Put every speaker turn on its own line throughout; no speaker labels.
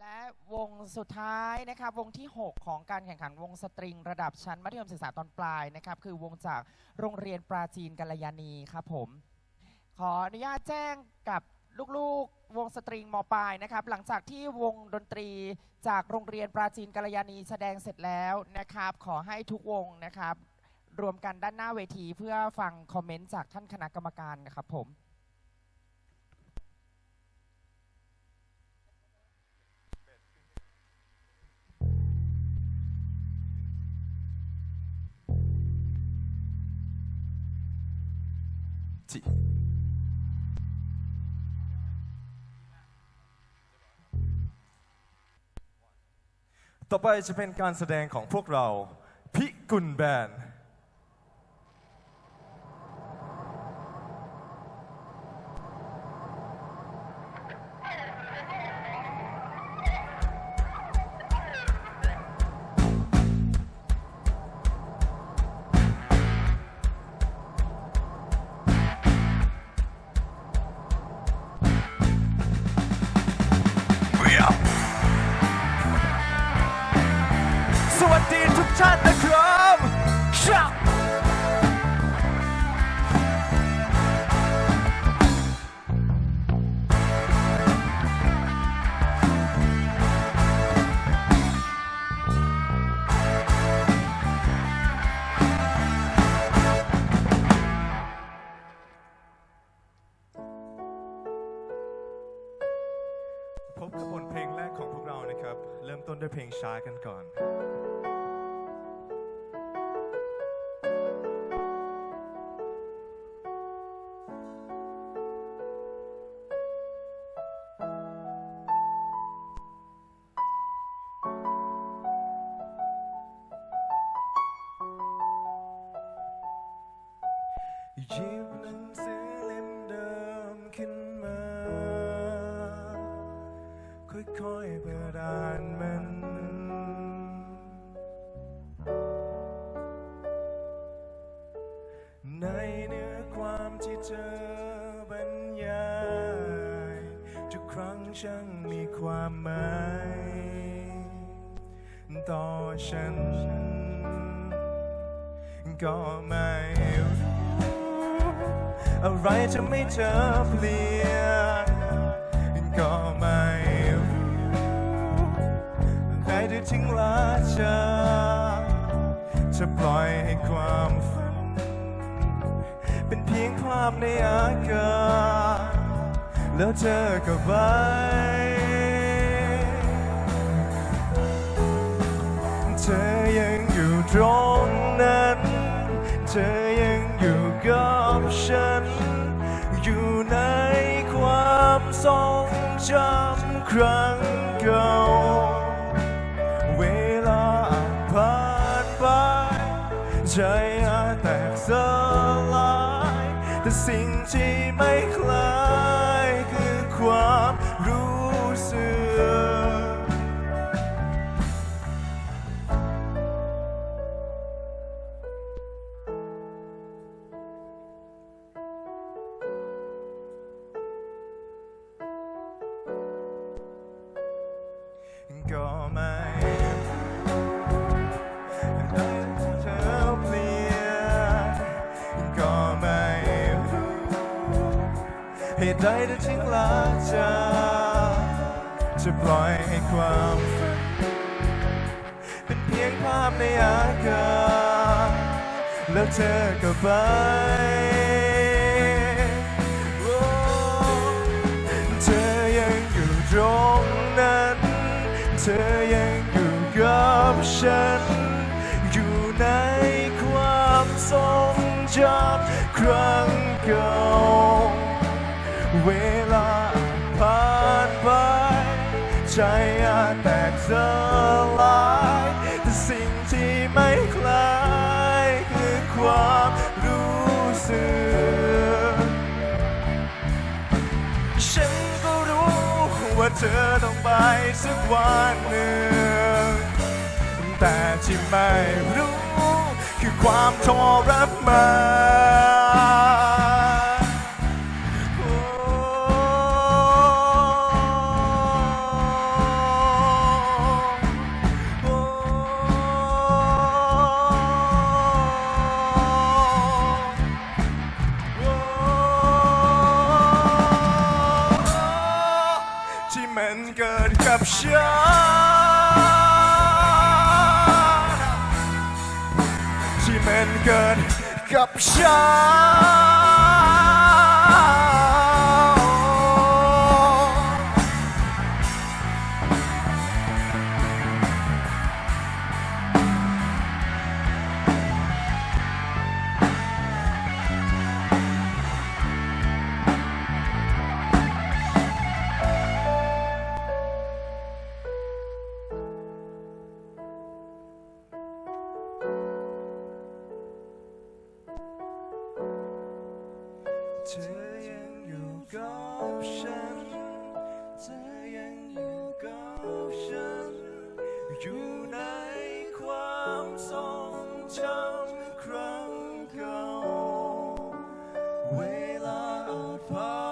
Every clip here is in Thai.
และวงสุดท้ายนะครับวงที่ 6 ของการแข่งขันวงสตริง ระดับชั้นมัธยมศึกษาตอนปลายนะครับคือวงจากโรงเรียนปราจีนกัลยาณีครับผม ขออนุญาตแจ้งกับลูกๆวงสตริงมปลายนะครับหลังจากที่วงดนตรีจากโรงเรียนปราจีนกัลยาณีแสดงเสร็จแล้วนะครับ ขอให้ทุกวงนะครับ รวมกันด้านหน้าเวทีเพื่อฟังคอมเมนต์จากท่านคณะกรรมการนะครับผม
จิต่อไปจะเป็นการแสดงของพวกเราพิกุลแบนด์ ริ่ม ช่างมีความหมายต่อฉัน ก็ไม่รู้อะไรจะไม่เธอเปลี่ยนก็ไม่รู้ใครจะทิ้งละเธอจะปล่อยให้ความฝัน เป็นเพียงภาพในอากาศ แล้วเธอก็ไป เธอยังอยู่ตรงนั้น เธอยังอยู่กับฉัน อยู่ในความทรงจำครั้งเก่า เวลาผ่านไป ใจอาจแตกสลาย แต่สิ่งที่ไม่คล้าย ก็ไม่ได้เธอเปลี่ยนก็ไม่รู้เหตุใดเธอทิ้งละเธอจะปล่อยให้ความฝันเป็นเพียงภาพในอากาศแล้วเธอก็ไป เธอยังอยู่กับฉัน อยู่ในความทรงจำครั้งเก่าเวลาผ่านไป ใจอาจแตกสลายแต่สิ่งที่ไม่คล้ายคือความรู้สึก เธอต้องไปสักวันหนึ่ง แต่ที่ไม่รู้ คือความทรมาน มันเกิดกับฉัน เธอยังอยู่กับฉัน เธอยังอยู่กับฉัน อยู่ในความทรงจำครั้งเก่า เวลาอาจผ่าน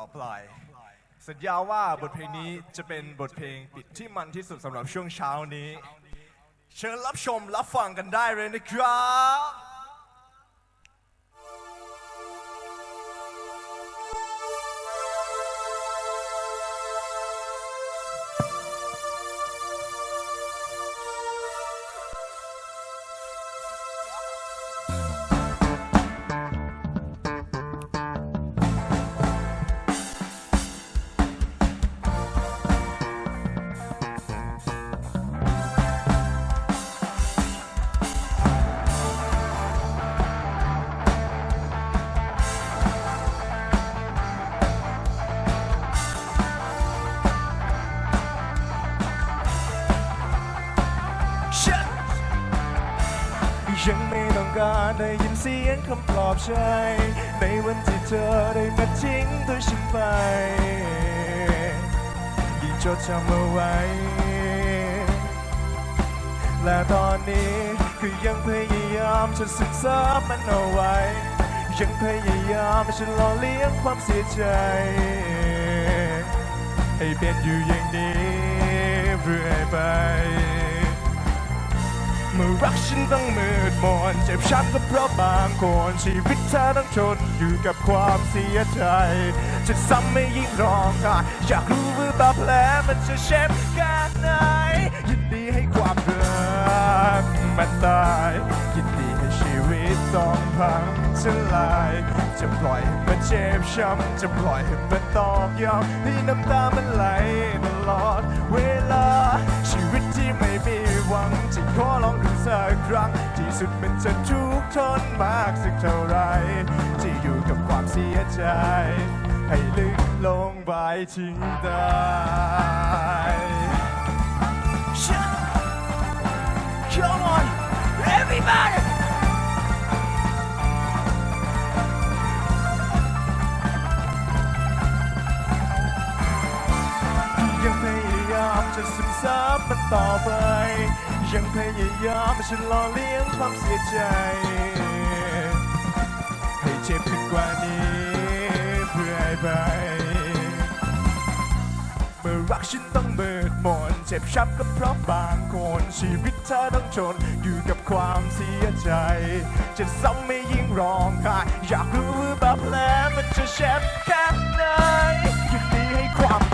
กับบทเพลงต่อไปสัญญาว่าบทเพลงนี้จะเป็นบทเพลงปิดที่มันที่สุดสำหรับช่วงเช้านี้ เชิญรับชมรับฟังกันได้เลยนะครับ สียงคำปลอบใจในวันที่เธอได้มาทิ้งตัวฉันไปยิ่งจดจำเอาไว้ และตอนนี้คือยังพยายามจะซึมซับมันเอาไว้ ยังพยายามจะหล่อเลี้ยงความเสียใจ ให้เป็นอยู่อย่างนี้เรื่อยไป มื่อรักฉันต้องมืดมนเจ็บช้ำก็เพราะบางคนชีวิตเธอต้องทนอยู่กับความเสียใจ จะซ้ำไม่ยิ่งร้องไห้อยากรู้ว่าบาดแผลมันจะเจ็บแค่ไหนยินดีให้ความรักมันตายยินดีให้ชีวิตต้องพังทลายจะปล่อยให้มันเจ็บช้ำจะปล่อยให้มันตอกย้ำให้น้ำตามันไหลตลอด เวลาชีวิตที่ไม่มีหวังจะขอ สักครั้ง ที่สุดมันจะทุกข์ทนมากสักเท่าไร ที่อยู่กับความเสียใจ ให้ลึกลงไปทิ้งตาย Come on everybody ซึมซับมันต่อไป ยังพยายามจะหล่อเลี้ยงความเสียใจ ให้เจ็บขึ้นกว่านี้เพื่อให้ไป เมื่อรักฉันต้องมืดมนเจ็บช้ำก็เพราะบางคนชีวิตเธอต้องทนอยู่กับความเสียใจ จะซ้ำไม่ยิ่งร้องไห้อยากรู้ว่าบาดแผลมันจะเจ็บแค่ไหนยินดีให้ความ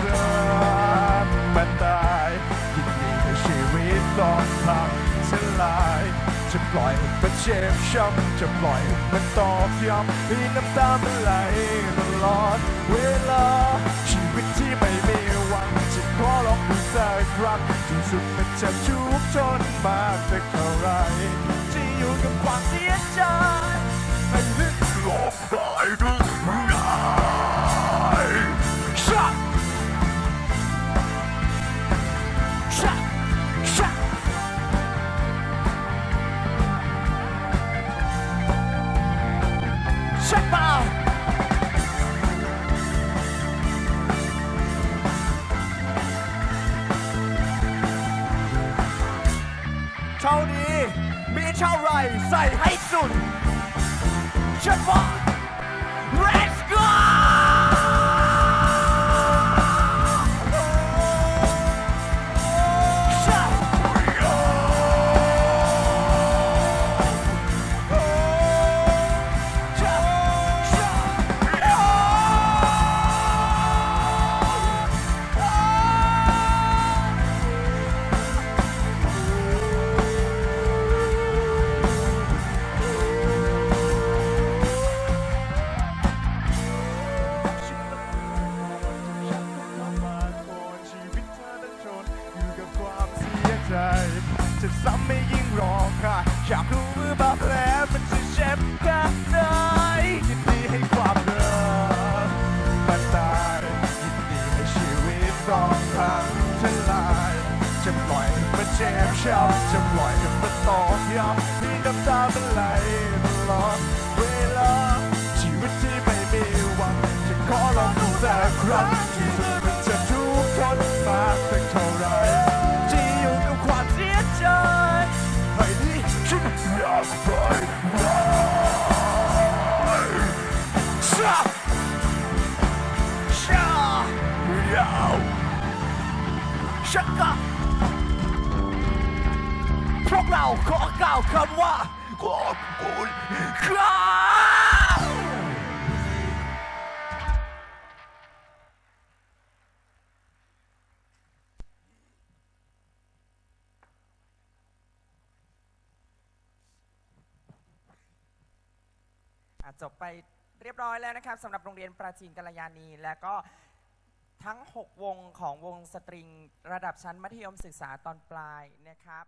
ล่อยมันเจ็บช้ำจะปล่อยมันตอกย้ำให้น้ำตามันไหลตลอดเวลา ชีวิตที่ไม่มีหวังจะขอลองดูสักครั้งที่สุดมันจะทุกข์ทนมากแต่เท่าไรที่อยู่กับความเสียใจ มีเท่าไหรใส่ให้สุดใช่ปะ ยิ่งร้องไห้อยากรู้ว่าบาดแผลมันจะเจ็บแค่ไหนยินดีให้ความรักมันตายยินดีให้ชีวิตต้องพังทลายจะปล่อยมันเจ็บช้ำจะปล่อยมันตอกย้ำให้น้ำตามันไหลตลอดเวลาชีวิตที่ไม่มีหวังจะขอลองดูสักครั้ง ชักกะพวกเราขอกล่าวคำว่า ขอบคุณครับ
จบไปเรียบร้อยแล้วนะครับสำหรับโรงเรียนปราจีนกัลยาณี และก็ ทั้ง 6 วงของวงสตริง ระดับชั้นมัธยมศึกษาตอนปลายนะครับ